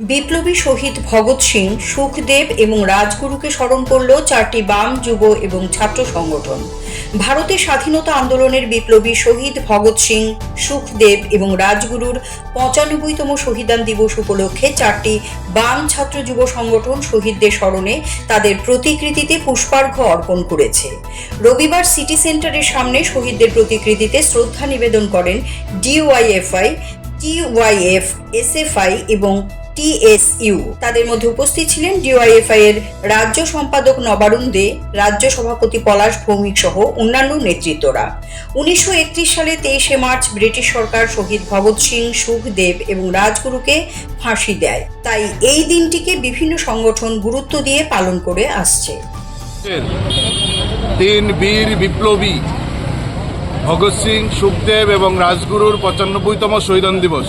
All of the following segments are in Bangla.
বিপ্লবী শহীদ ভগৎ সিং, সুখদেব এবং রাজগুরুকে স্মরণ করল চারটি বাম যুব এবং ছাত্র সংগঠন। ভারতের স্বাধীনতা আন্দোলনের বিপ্লবী শহীদ ভগৎ সিং, সুখদেব এবং রাজগুরুর পঁচানব্বইতম শহীদান দিবস উপলক্ষে চারটি বাম ছাত্র যুব সংগঠন শহীদদের স্মরণে তাদের প্রতিকৃতিতে পুষ্পার্ঘ্য অর্পণ করেছে। রবিবার সিটি সেন্টারের সামনে শহীদদের প্রতিকৃতিতে শ্রদ্ধা নিবেদন করেন ডিওয়াইএফআই, টিওয়াইএফ, এসএফআই এবং টিএসইউ। তাদের মধ্যে উপস্থিত ছিলেন ডিওয়াইএফআই এর রাজ্য সম্পাদক নবারুণ দে, রাজ্য সভাপতি পলাশ ভৌমিক সহ অন্যান্য নেতৃত্বরা। উনিশশো একত্রিশ সালে তেইশে মার্চ ব্রিটিশ সরকার শহীদ ভগৎ সিং, সুখদেব এবং রাজগুরুকে ফাঁসি দেয়। তাই এই দিনটিকে বিভিন্ন সংগঠন গুরুত্ব দিয়ে পালন করে আসছে। তিন বীর বিপ্লবী, ভগৎ সিং, সুখদেব এবং রাজগুরুর পঁচানব্বইতম শহীদান দিবস।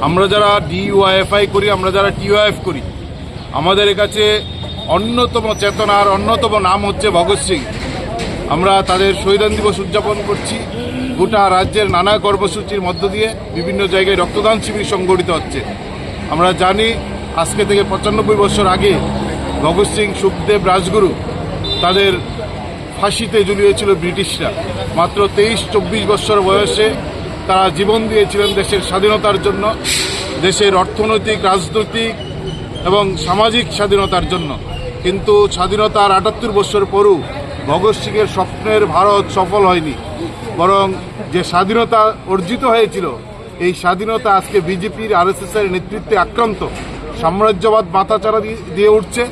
আমরা যারা ডিওয়াইএফআই করি, আমরা যারা টিওএফ করি, আমাদের কাছে অন্যতম চেতনার অন্যতম নাম হচ্ছে ভগৎ সিং। আমরা তাদের শহীদান দিবস উদযাপন করছি। গোটা রাজ্যের নানা কর্মসূচির মধ্য দিয়ে বিভিন্ন জায়গায় রক্তদান শিবির সংগঠিত হচ্ছে। আমরা জানি, আজকে থেকে পঁচানব্বই বছর আগে ভগৎ সিং, সুখদেব রাজগুরু তাদের ফাঁসিতে ঝুলিয়েছিল ব্রিটিশরা। মাত্র তেইশ, চব্বিশ বছর বয়সে তারা জীবন দিয়েছিলেন দেশের স্বাধীনতার জন্য, দেশের অর্থনৈতিক, রাজনৈতিক এবং সামাজিক স্বাধীনতার জন্য। কিন্তু স্বাধীনতার আটাত্তর বছর পরও ভগৎ সিংয়ের স্বপ্নের ভারত সফল হয়নি। বরং যে স্বাধীনতা অর্জিত হয়েছিল, এই স্বাধীনতা আজকে বিজেপির আরএসএস এর নেতৃত্বে আক্রান্ত। সাম্রাজ্যবাদ মাথাচাড়া দিয়ে উঠছে।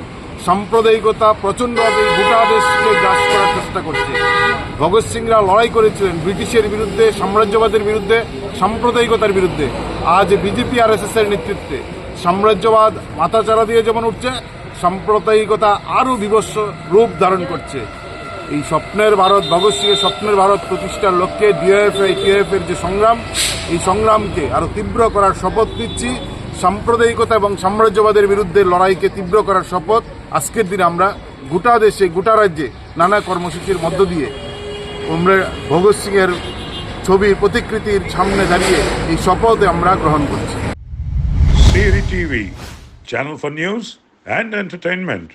সাম্প্রদায়িকতা প্রচণ্ডভাবে গোটা দেশকে গ্রাস করার চেষ্টা করছে। ভগৎ সিংরা লড়াই করেছিলেন ব্রিটিশের বিরুদ্ধে, সাম্রাজ্যবাদের বিরুদ্ধে, সাম্প্রদায়িকতার বিরুদ্ধে। আজ বিজেপি আর এস এর নেতৃত্বে। সাম্রাজ্যবাদ মাথাচাড়া দিয়ে যেমন উঠছে, সাম্প্রদায়িকতা আরও বিভৎস রূপ ধারণ করছে। এই স্বপ্নের ভারত, ভগৎ সিংয়ের স্বপ্নের ভারত প্রতিষ্ঠার লক্ষ্যে ডিএফআই টিএফ এর যে সংগ্রাম, এই সংগ্রামকে আরও তীব্র করার শপথ নিচ্ছি। সাম্প্রদায়িকতা এবং সাম্রাজ্যবাদের বিরুদ্ধে লড়াইকে তীব্র করার শপথ আজকের দিনে আমরা গোটা দেশে, গোটা রাজ্যে নানা কর্মসূচির মধ্য দিয়ে আমরা ভগৎ সিংয়ের ছবির প্রতিকৃতির সামনে দাঁড়িয়ে এই শপথ আমরা গ্রহণ করছি TV channel for news and entertainment.